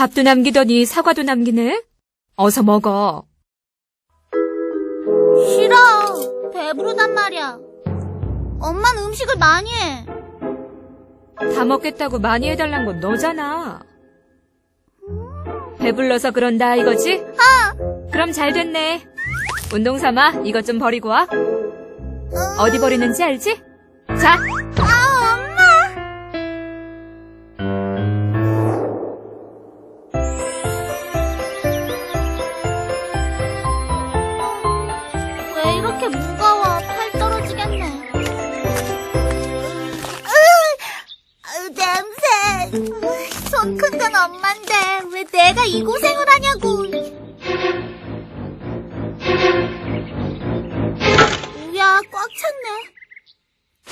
밥도 남기더니 사과도 남기네? 어서 먹어. 싫어. 배부르단 말이야. 엄마는 음식을 많이 해. 다 먹겠다고 많이 해달란 건 너잖아. 배불러서 그런다 이거지? 그럼 잘 됐네. 운동 삼아 이것 좀 버리고 와. 어디 버리는지 알지? 자, 이렇게 무거워? 팔 떨어지겠네. 으, 냄새. 손 큰 건 엄만데 왜 내가 이 고생을 하냐고. 뭐야, 꽉 찼네.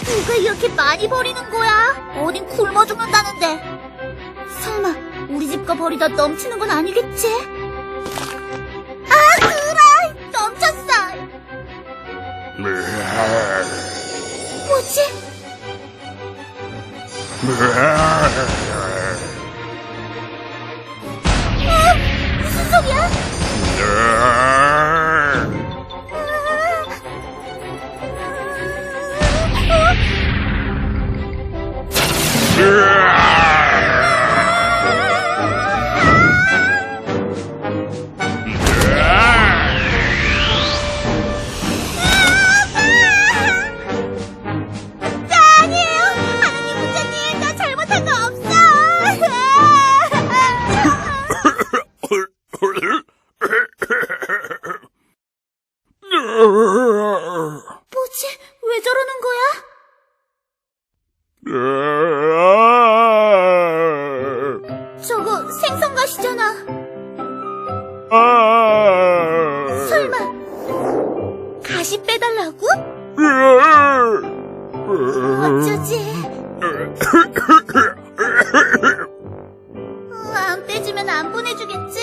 누가 이렇게 많이 버리는 거야? 어딘 굶어 죽는다는데. 설마 우리 집 거 버리다 넘치는 건 아니겠지? 뭐지? 아, 무슨 소리야? 빼달라고? 어쩌지? 어, 안 빼주면 안 보내주겠지?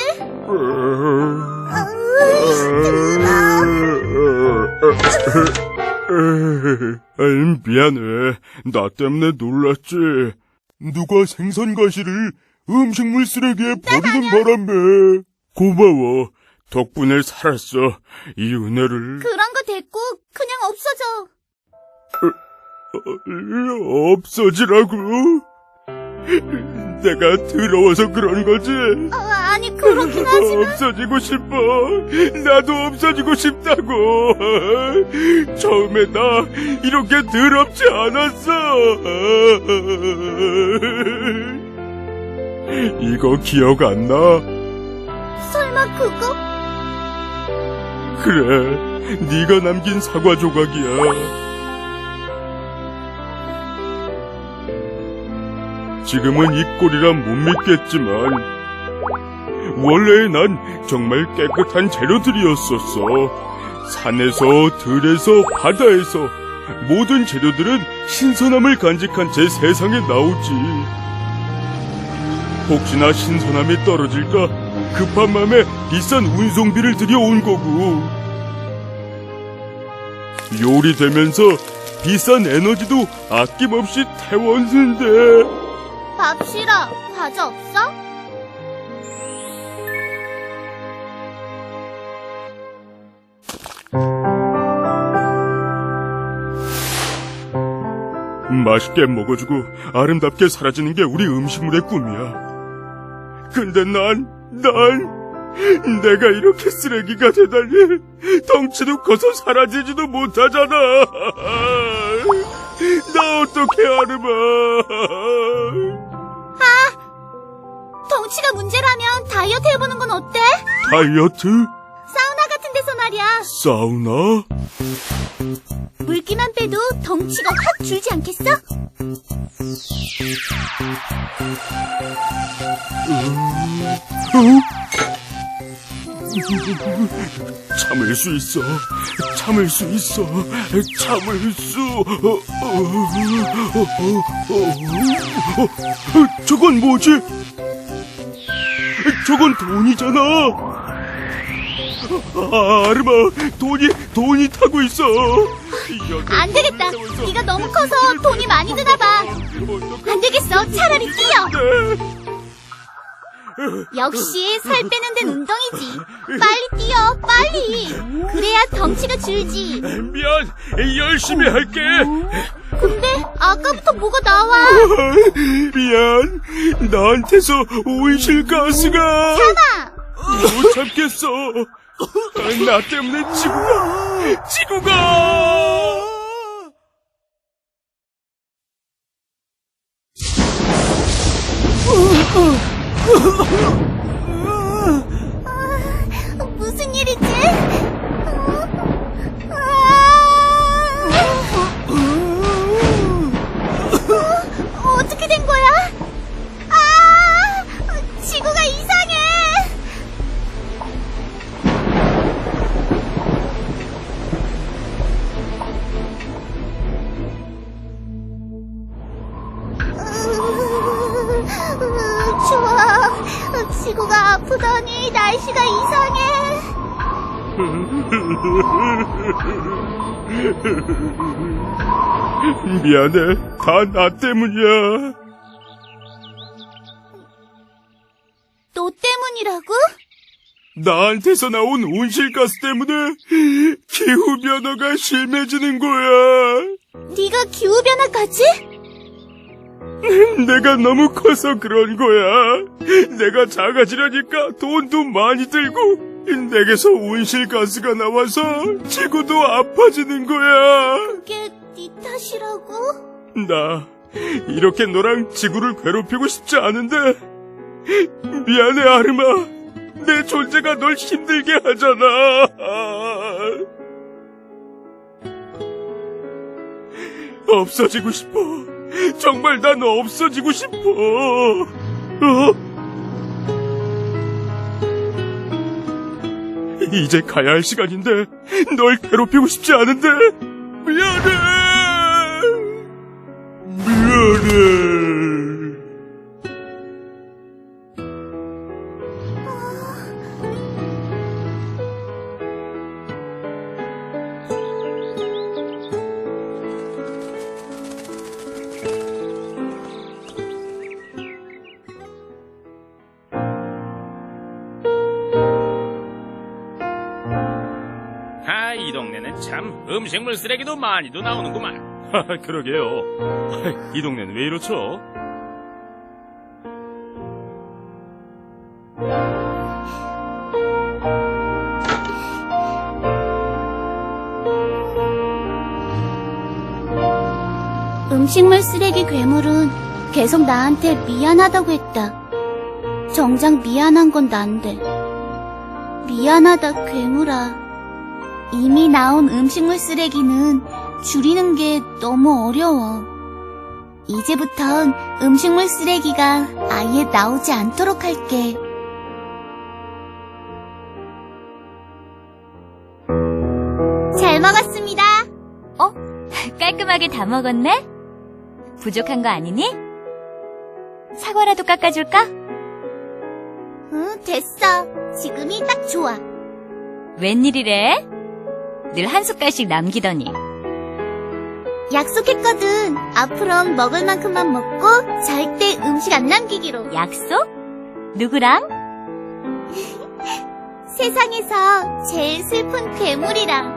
아임, 미안해. 나 때문에 놀랐지. 누가 생선 가시를 음식물 쓰레기에 버리는 바람에. 고마워. 덕분에 살았어. 이 은혜를 그런 거 됐고 그냥 없어져. 어, 없어지라고. 내가 더러워서 그런 거지. 어, 아니 그렇긴 하지만 없어지고 싶어. 나도 없어지고 싶다고. 처음에 나 이렇게 더럽지 않았어. 이거 기억 안 나? 설마 그거? 그래, 네가 남긴 사과 조각이야. 지금은 이 꼴이란 못 믿겠지만 원래 난 정말 깨끗한 재료들이었었어. 산에서, 들에서, 바다에서 모든 재료들은 신선함을 간직한 제 세상에 나오지. 혹시나 신선함이 떨어질까 급한 마음에 비싼 운송비를 들여온 거고. 요리되면서 비싼 에너지도 아낌없이 태웠는데. 밥 싫어. 과자 없어? 맛있게 먹어주고 아름답게 사라지는 게 우리 음식물의 꿈이야. 근데 난, 난, 내가 이렇게 쓰레기가 되다니 덩치도 커서 사라지지도 못하잖아. 나 어떻게 아르마. 덩치가 문제라면 다이어트 해보는 건 어때? 다이어트? 사우나 같은 데서 말이야. 사우나? 물기만 빼도 덩치가 확 줄지 않겠어? 참을 수 있어. 참을 수 있어. 참을 수. 어, 어, 어, 어, 어, 어, 저건 뭐지? 저건 돈이잖아. 아, 아르마, 돈이, 돈이 타고 있어. 안 되겠다. 네가 너무 커서 돈이 많이 드나 봐. 안 되겠어. 차라리 뛰어. 역시 살 빼는 데는 운동이지. 빨리 뛰어, 빨리. 그래야 덩치가 줄지. 미안, 열심히 할게. 근데 아까부터 뭐가 나와? 미안, 나한테서 온실가스가 참아. 못 참겠어. 나 때문에 지구가, 지구가. 추워. 지구가 아프더니 날씨가 이상해. 미안해, 다 나 때문이야. 너 때문이라고? 나한테서 나온 온실가스 때문에 기후변화가 심해지는 거야. 네가 기후 변화까지? 내가 너무 커서 그런 거야. 내가 작아지려니까 돈도 많이 들고, 내게서 온실가스가 나와서 지구도 아파지는 거야. 그게 네 탓이라고? 나 이렇게 너랑 지구를 괴롭히고 싶지 않은데 미안해 아르마. 내 존재가 널 힘들게 하잖아. 없어지고 싶어. 정말 난 없어지고 싶어. 어? 이제 가야 할 시간인데 널 괴롭히고 싶지 않은데 미안해. 미안해. 음식물 쓰레기도 많이도 나오는구만. 그러게요. 이 동네는 왜 이렇죠? 음식물 쓰레기 괴물은 계속 나한테 미안하다고 했다. 정작 미안한 건 난데. 미안하다, 괴물아. 이미 나온 음식물 쓰레기는 줄이는 게 너무 어려워. 이제부턴 음식물 쓰레기가 아예 나오지 않도록 할게. 잘 먹었습니다. 깔끔하게 다 먹었네? 부족한 거 아니니? 사과라도 깎아줄까? 응, 됐어. 지금이 딱 좋아. 웬일이래? 늘 한 숟갈씩 남기더니. 약속했거든. 앞으론 먹을 만큼만 먹고 절대 음식 안 남기기로. 약속? 누구랑? 세상에서 제일 슬픈 괴물이랑.